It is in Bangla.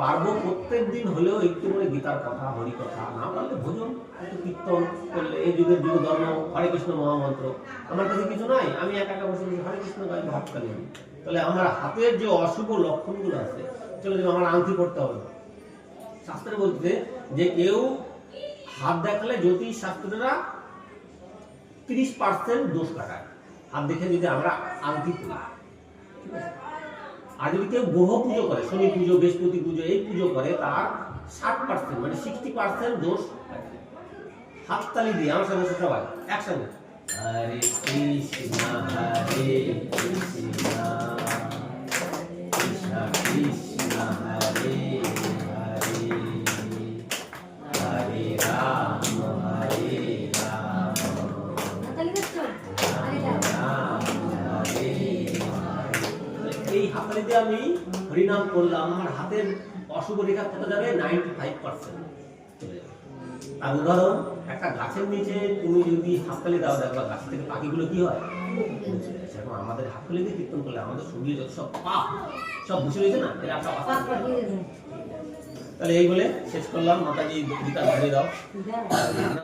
পারব প্রত্যেক দিন হলেও একটু করে গীতার কথা, হরি কথা, না পারলে ভোজন, একটু কীর্তন করলে, এই যুগের যুগ, ধর্ম, হরে কৃষ্ণ মহামন্ত্র আমার কাছে কিছু নাই, আমি একা একা বসে হরে কৃষ্ণ গাই ভাব খালি আমি। তাহলে আমার হাতের যে অশুভ লক্ষণগুলো আছে, চলে যে আমার আংটি পড়তে হবে শাস্ত্রে বলতে যে কেউ হাত দেখালে জ্যোতিষ শাস্ত্রীরা তিরিশ পার্সেন্ট দোষ কাটায় হাত দেখে যদি আমরা আংটি করি ঠিক আছে? আর যদি কেউ গ্রহ পুজো করে, শনি পুজো, বৃহস্পতি পুজো, এই পুজো করে, তার ষাট পার্সেন্ট মানে সিক্সটি পার্সেন্ট দোষ হাততালি দিয়ে, আমার সাথে সবাই, একসঙ্গে। হরে কৃষ্ণ, হরে দিয়ে আমি হরিনাম করলাম। আমার হাতের অশুভ রেখা কত যাবে? নাইনটি ফাইভ পার্সেন্ট আর উদাহরণ একটা গাছের নিচে তুমি যদি হাততালি দাও দেখবা গাছ থেকে পাখিগুলো কি হয়? সেরকম আমাদের হাততালি দিয়ে কীর্তন করলে আমাদের শরীরে যত সব পাপ সব বসে রয়েছে না? আস্তে পাকিয়ে দেবে। তাহলে এই বলে শেষ করলাম। মাতাজি গীতা দাও। দাও।